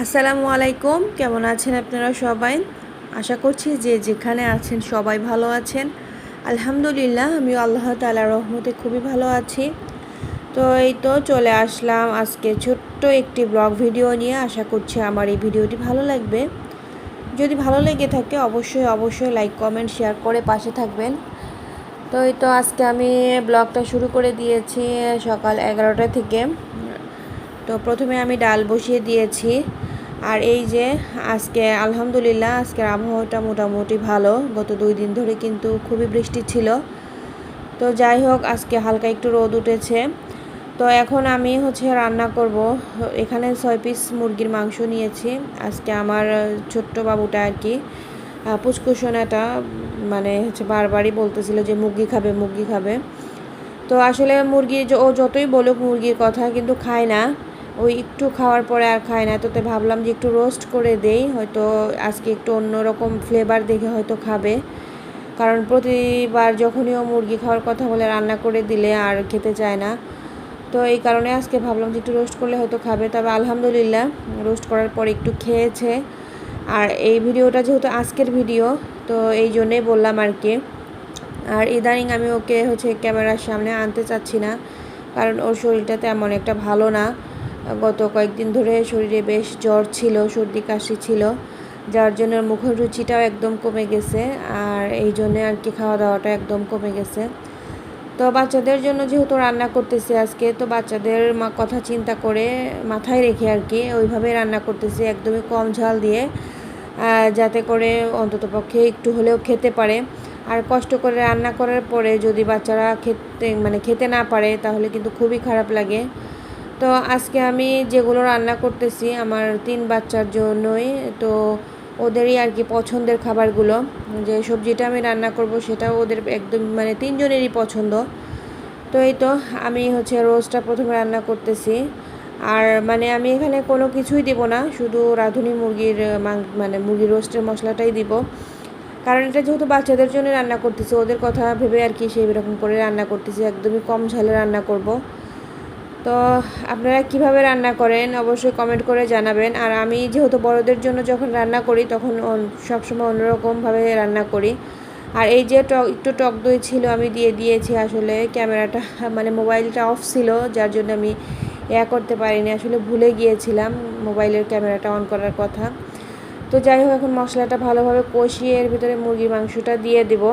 আসসালামু আলাইকুম। কেমন আছেন আপনারা সবাই? আশা করছি যে যেখানে আছেন সবাই ভালো আছেন। আলহামদুলিল্লাহ, আমিও আল্লাহ তালা রহমতে খুবই ভালো আছি। তো এই তো চলে আসলাম আজকে ছোট্ট একটি ব্লগ ভিডিও নিয়ে। আশা করছি আমার এই ভিডিওটি ভালো লাগবে। যদি ভালো লেগে থাকে অবশ্যই অবশ্যই লাইক কমেন্ট শেয়ার করে পাশে থাকবেন। তো এই তো আজকে আমি ব্লগটা শুরু করে দিয়েছি সকাল এগারোটা থেকে। তো প্রথমে আমি ডাল বসিয়ে দিয়েছি। আর এই যে আজকে, আলহামদুলিল্লাহ আজকের আবহাওয়াটা মোটামুটি ভালো। গত দুই দিন ধরে কিন্তু খুবই বৃষ্টি ছিল। তো যাই হোক, আজকে হালকা একটু রোদ উঠেছে। তো এখন আমি হচ্ছে রান্না করব। এখানে ছয় পিস মুরগির মাংস নিয়েছি। আজকে আমার ছোট্ট বাবুটা আর কি পুষ্কুসোনাটা মানে হচ্ছে বারবারই বলতেছিল যে মুরগি খাবে মুরগি খাবে। তো আসলে মুরগি ও যতই বলুক মুরগির কথা কিন্তু খায় না। ওই একটু খাওয়ার পরে আর খায় না। তোতে ভাবলাম যে একটু রোস্ট করে দেই, হয়তো আজকে একটু অন্যরকম ফ্লেভার দেখে হয়তো খাবে। কারণ প্রতিবার যখনই ও মুরগি খাওয়ার কথা বলে রান্না করে দিলে আর খেতে চায় না। তো এই কারণে আজকে ভাবলাম যে একটু রোস্ট করলে হয়তো খাবে। তবে আলহামদুলিল্লাহ রোস্ট করার পর একটু খেয়েছে। আর এই ভিডিওটা যেহেতু আজকের ভিডিও, তো এই জন্যেই বললাম আর কি। আর ইদানিং আমি ওকে হচ্ছে ক্যামেরার সামনে আনতে চাচ্ছি না, কারণ ওর শরীরটা তেমন একটা ভালো না। গত কয়েকদিন ধরে শরীরে বেশ জ্বর ছিল, সর্দি কাশি ছিল, যার জন্য মুখের রুচিটাও একদম কমে গেছে আর এই জন্যে আর কি খাওয়া দাওয়াটা একদম কমে গেছে। তো বাচ্চাদের জন্য যেহেতু রান্না করতেছি আজকে, তো বাচ্চাদের কথা চিন্তা করে মাথায় রেখে আর কি ওইভাবে রান্না করতেছি একদমই কম ঝাল দিয়ে যাতে করে অন্তত পক্ষে একটু হলেও খেতে পারে। আর কষ্ট করে রান্না করার পরে যদি বাচ্চারা খেতে মানে খেতে না পারে তাহলে কিন্তু খুবই খারাপ লাগে। তো আজকে আমি যেগুলো রান্না করতেছি আমার তিন বাচ্চার জন্যই, তো ওদেরই আর কি পছন্দের খাবারগুলো। যে সবজিটা আমি রান্না করব সেটাও ওদের একদম মানে তিনজনেরই পছন্দ। তো এই তো আমি হচ্ছে রোজটা প্রথমে রান্না করতেছি। আর মানে আমি এখানে কোনো কিছুই দিব না, শুধু রাঁধুনি মুরগির মানে মুরগির রোস্টের মশলাটাই দিব। কারণ এটা যেহেতু বাচ্চাদের জন্য রান্না করতেছি, ওদের কথা ভেবে আর কি সেই রকম করে রান্না করতেছি, একদমই কম ঝালে রান্না করব। তো আপনারা কীভাবে রান্না করেন, অবশ্যই কমেন্ট করে জানাবেন। আর আমি যেহেতু বড়দের জন্য যখন রান্না করি, তখন সবসময় অন্যরকমভাবে রান্না করি। আর এই যে টক, একটু টক দই ছিল, আমি দিয়ে দিয়েছি আসলে। ক্যামেরাটা মানে মোবাইলটা অফ ছিল, যার জন্য আমি ইয়া করতে পারিনি। আসলে ভুলে গিয়েছিলাম মোবাইলের ক্যামেরাটা অন করার কথা। তো যাই হোক, এখন মশলাটা ভালোভাবে কষিয়ে এর ভিতরে মুরগির মাংসটা দিয়ে দেবো।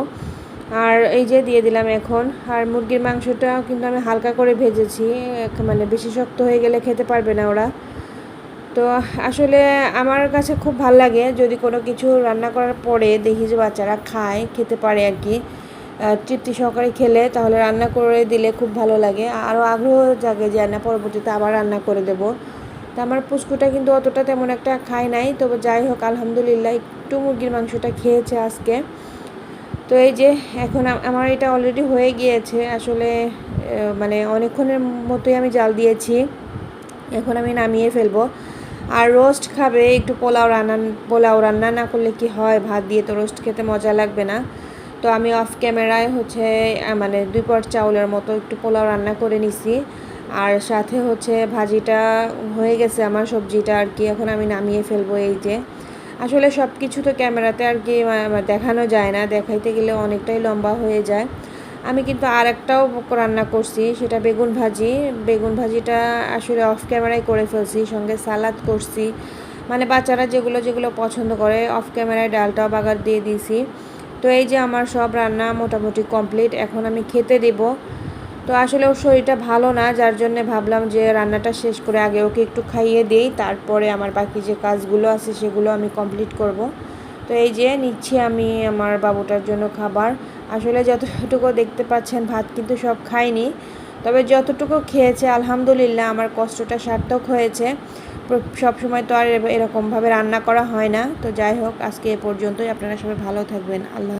আর এই যে দিয়ে দিলাম এখন। আর মুরগির মাংসটা কিন্তু আমি হালকা করে ভেজেছি। মানে বেশি শক্ত হয়ে গেলে খেতে পারবে না ওরা। তো আসলে আমার কাছে খুব ভালো লাগে যদি কোনো কিছু রান্না করার পরে দেখি যে বাচ্চারা খায়, খেতে পারে আর কি তৃপ্তি সহকারে খেলে তাহলে রান্না করে দিলে খুব ভালো লাগে। আরও আগ্রহ জাগে যে না, পরবর্তীতে আবার রান্না করে দেবো। তা আমার পুষ্কুটা কিন্তু অতটা তেমন একটা খায় নাই। তবে যাই হোক, আলহামদুলিল্লাহ একটু মুরগির মাংসটা খেয়েছে আজকে। তো এই যে এখন আমার এটা অলরেডি হয়ে গিয়েছে। আসলে মানে অনেকক্ষণের মতোই আমি জাল দিয়েছি। এখন আমি নামিয়ে ফেলব। আর রোস্ট খাবে, একটু পোলাও রান্না পোলাও রান্না না করলে কি হয়? ভাত দিয়ে তো রোস্ট খেতে মজা লাগবে না। তো আমি অফ ক্যামেরায় হচ্ছে মানে দুই পট চাউলের মতো একটু পোলাও রান্না করে নিছি। আর সাথে হচ্ছে ভাজিটা হয়ে গেছে আমার সবজিটা আর কি। এখন আমি নামিয়ে ফেলব এই যে। আসলে সব কিছু তো ক্যামেরাতে আর কি দেখানো যায় না। দেখাইতে গেলে অনেকটাই লম্বা হয়ে যায়। আমি কিন্তু আর একটাও রান্না করছি, সেটা বেগুন ভাজি। বেগুন ভাজিটা আসলে অফ ক্যামেরায় করে ফেলছি, সঙ্গে সালাদ করছি। মানে বাচ্চারা যেগুলো যেগুলো পছন্দ করে অফ ক্যামেরায় ডালটাও বাগার দিয়ে দিয়েছি। তো এই যে আমার সব রান্না মোটামুটি কমপ্লিট এখন আমি খেতে দেবো। তো আসলে ওর শরীরটা ভালো না, যার জন্য ভাবলাম যে রান্নাটা শেষ করে আগে ওকে একটু খাইয়ে দিই, তারপরে আমার বাকি যে কাজগুলো আছে সেগুলো আমি কমপ্লিট করব। তো এই যে নিচ্ছি আমি আমার বাবুটার জন্য খাবার। আসলে যতটুকু দেখতে পাচ্ছেন ভাত কিন্তু সব খাইনি, তবে যতটুকু খেয়েছে আলহামদুলিল্লাহ আমার কষ্টটা সার্থক হয়েছে। সব সময় তো আর এরকমভাবে রান্না করা হয় না। তো যাই হোক, আজকে এ পর্যন্তই। আপনারা সবাই ভালো থাকবেন। আল্লাহ